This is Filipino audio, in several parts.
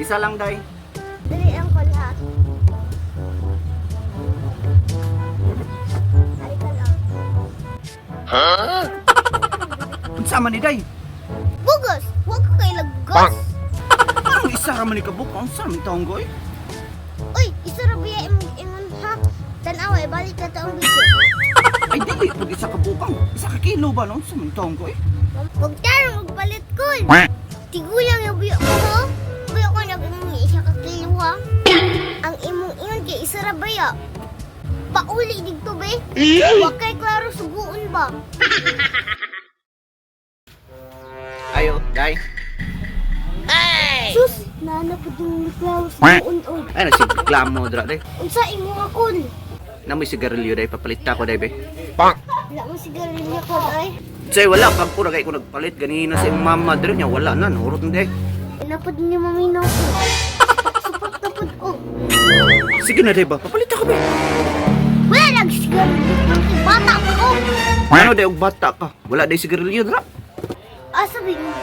Isa lang, day. Dali ang. Halika lang. Unsa man ni day? Bugos! Huwag ka kay laggas! Parang isa ra man ni kabuk. Unsa man taong goy? Uy! Isarabiya imong ingon ha! Tanaway, balik na taong video. Ay dili pag isa ka bukang. Isa ka kilo ba? Unsa man taong goy? Huwag tarong magpalit ko! Tigulang yung biyo ko ingon kay isarabaya. Pauli dito be! Huwag kay klaro suguon ba? Ayo, day. Sus! Nana po din klaro suguon o. Ay nagsiklamo dra day. Unsa imo akon? Namoy sigarilyo day papalit ta ko day be. Wala mo sigarilyo ko ay. Say wala pag pura kay ko nagpalit ganina sa imong mama dre niya wala na nahurot na day. Napad niyo maminaw ko. Na pod ko. Sige na day ba? Papalit ta ko be. Wala lang sigarilyo. Bata pa ko. Ano og bata ka? Wala day sigarilyo dra. Ba yung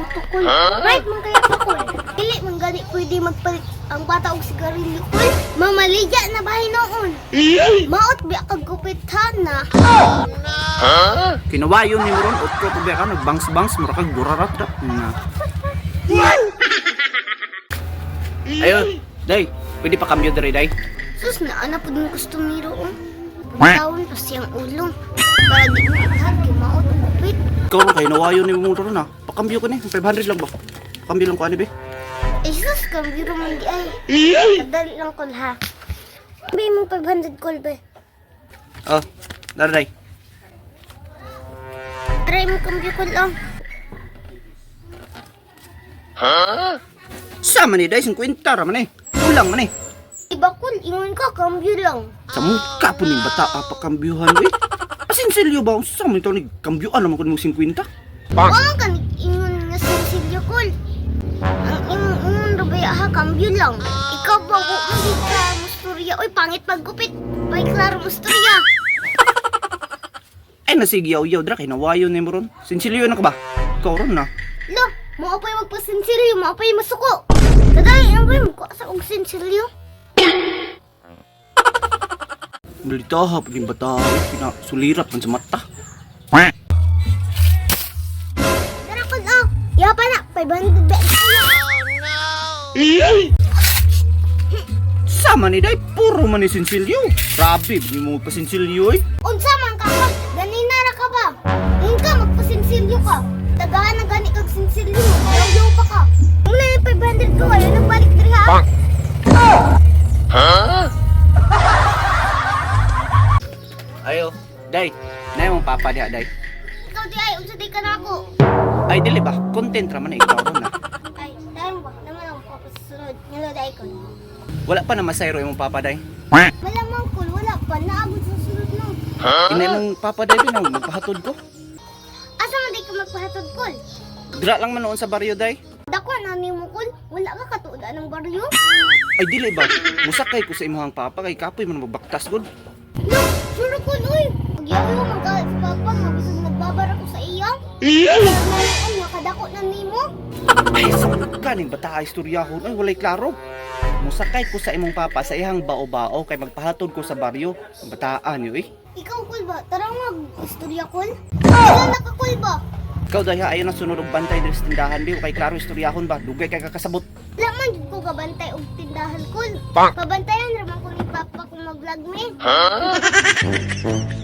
utok ko? Right, man kaya ako. Dili man gali pwede magpalit ang bata og sigarilyo ko. Mamaligya na bahay noon. Maot bi kag gupitan na. Kinawayon ni Moron utko ko ba ka nagbangs-bangs mura kag burarat ra. Ayo, day. Pwede pa kambyo dre day. Sus na ana pud mo kustumiro. Oh. Pagtawon pa siyang ulo. Para di mo agad kay maot og gupit. Ikaw ron kay nawayon ni Moron na. Pakambyo ko ni 500 lang ba? Pakambyo lang ko ani be. Eh sus kambiro man di ay. Kadali lang kol ha. Sabi mo 500 call be. Oh, dara day. Try mo kambyo ko lang. Sama ni day 50 ra man eh. Kulang man eh. Iba kol, ingon ka, kambyo lang. Sa mukha po ni bata pa kambyuhan we. Pasinsilyo ba? Sa mo ito ni kambyuan naman ko ni mo 50? Wala ka ingon nga sensilyo kol. Ang imong imong rubaya ha, kambyo lang. Ikaw ba ko hindi ka musturya? Uy, pangit paggupit. Bay klaro musturya. Ay nasigyaw-yaw dra kay nawayon ni Moron. Sinsilyo na ka ba? Ikaw ron na. Lo, mo apay magpasensilyo, mo apay masuko. Kadali ang bay mo sa og sensilyo. Nalitaha pa yung bata. Pina sulirat man sa mata. Tara kol oh. Ya pa na, 500 bet. Sama ni day puro man ni sinsilyo. Grabe, di mo pa sinsilyo eh. Unsa man ka ka? Ganina ra ka ba? Ingon ka magpasensilyo ka. Tagahan na gani kag sensilyo mo. Yaw pa ka. Muna yung 500 ko, nang balik diri ha. Ayo, day. Nay mong papa diha day. Ikaw di ay, unsa di ka na ako. Ay dili ba? Content ra man na ikaw na. Ay, dahil ba? Naman ang papasunod. Nilo dahil ko. Wala pa na masayro imong papa day. Malamang kul, wala pa. Naabot sa sunod no. Inay mong papa day din ang magpahatod ko. Asa man di ka magpahatod kul? Dra lang man noon sa baryo day. Dako na ni mo kul. Wala ka katuudan ng baryo. Ay dili ba? Musakay ko sa imong papa kay kapoy man magbaktas gud. No, sure kul, uy. Pagyayo man ka sa papa, mabisag nagbabara ko sa iyang. Kaya naman, nakadako na ni mo. Ay, sa kaning bata istoryahon. Ay, walay klaro. Musakay ko sa imong papa sa ihang bao-bao kay magpahatod ko sa baryo. Ang bataan yo eh. Ikaw kul ba? Tara mag istorya kul. Wala na ka kul ba? Ikaw dahil ayaw na sunod og bantay diri sa tindahan di kay klaro istoryahon ba? Dugay kay kakasabot. Wala man jud ko kabantay og tindahan kul. Pak! Pabantayan raman ko ni papa kung mag-vlog me.